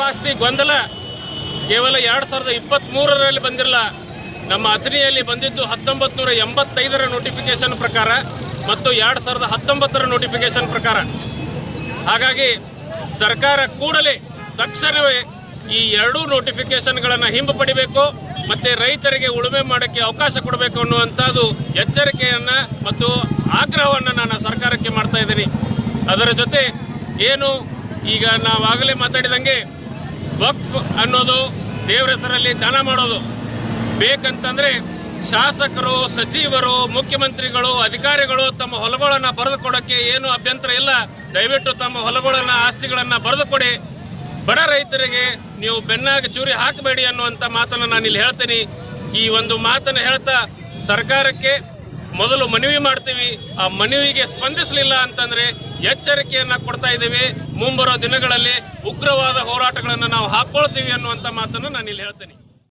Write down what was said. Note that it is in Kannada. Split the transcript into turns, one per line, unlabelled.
ಪಾಸ್ತಿ ಗೊಂದಲ ಕೇವಲ ಎರಡು ಸಾವಿರದ ಇಪ್ಪತ್ತ್ ಮೂರರಲ್ಲಿ ಬಂದಿರಲ್ಲ, ನಮ್ಮ ಅಥಣಿಯಲ್ಲಿ ಬಂದಿದ್ದು ಹತ್ತೊಂಬತ್ತು ನೂರ ಎಂಬತ್ತೈದರ ನೋಟಿಫಿಕೇಶನ್ ಪ್ರಕಾರ ಮತ್ತು ಎರಡು ಸಾವಿರದ ಹತ್ತೊಂಬತ್ತರ ನೋಟಿಫಿಕೇಶನ್ ಪ್ರಕಾರ. ಹಾಗಾಗಿ ಸರ್ಕಾರ ಕೂಡಲೇ ತಕ್ಷಣವೇ ಈ ಎರಡೂ ನೋಟಿಫಿಕೇಶನ್ಗಳನ್ನು ಹಿಂಪಡಿಬೇಕು ಮತ್ತು ರೈತರಿಗೆ ಉಳುಮೆ ಮಾಡೋಕ್ಕೆ ಅವಕಾಶ ಕೊಡಬೇಕು ಅನ್ನುವಂಥದ್ದು ಎಚ್ಚರಿಕೆಯನ್ನು ಮತ್ತು ಆಗ್ರಹವನ್ನು ನಾನು ಸರ್ಕಾರಕ್ಕೆ ಮಾಡ್ತಾ ಇದ್ದೀನಿ. ಅದರ ಜೊತೆ ಏನು ಈಗ ನಾವಾಗಲೇ ಮಾತಾಡಿದಂಗೆ ವಕ್ಫ್ ಅನ್ನೋದು ದೇವರ ಹೆಸರಲ್ಲಿ ದಾನ ಮಾಡೋದು. ಬೇಕಂತಂದ್ರೆ ಶಾಸಕರು, ಸಚಿವರು, ಮುಖ್ಯಮಂತ್ರಿಗಳು, ಅಧಿಕಾರಿಗಳು ತಮ್ಮ ಹೊಲಗಳನ್ನ ಬರೆದು ಕೊಡಕ್ಕೆ ಏನು ಅಭ್ಯಂತರ ಇಲ್ಲ. ದಯವಿಟ್ಟು ತಮ್ಮ ಹೊಲಗಳನ್ನ, ಆಸ್ತಿಗಳನ್ನ ಬರೆದುಕೊಡಿ. ಬಡ ರೈತರಿಗೆ ನೀವು ಬೆನ್ನಾಗ ಚೂರಿ ಹಾಕಬೇಡಿ ಅನ್ನುವಂತ ಮಾತನ್ನ ನಾನು ಇಲ್ಲಿ ಹೇಳ್ತೀನಿ. ಈ ಒಂದು ಮಾತನ್ನ ಹೇಳ್ತಾ ಸರ್ಕಾರಕ್ಕೆ ಮೊದಲು ಮನವಿ ಮಾಡ್ತೀವಿ. ಆ ಮನವಿಗೆ ಸ್ಪಂದಿಸಲಿಲ್ಲ ಅಂತಂದ್ರೆ ಎಚ್ಚರಿಕೆಯನ್ನ ಕೊಡ್ತಾ ಇದ್ದೀವಿ. ಮುಂಬರುವ ದಿನಗಳಲ್ಲಿ ಉಗ್ರವಾದ ಹೋರಾಟಗಳನ್ನು ನಾವು ಹಾಕೊಳ್ತೀವಿ ಅನ್ನುವಂತ ಮಾತನ್ನು ನಾನು ಇಲ್ಲಿ ಹೇಳ್ತೀನಿ.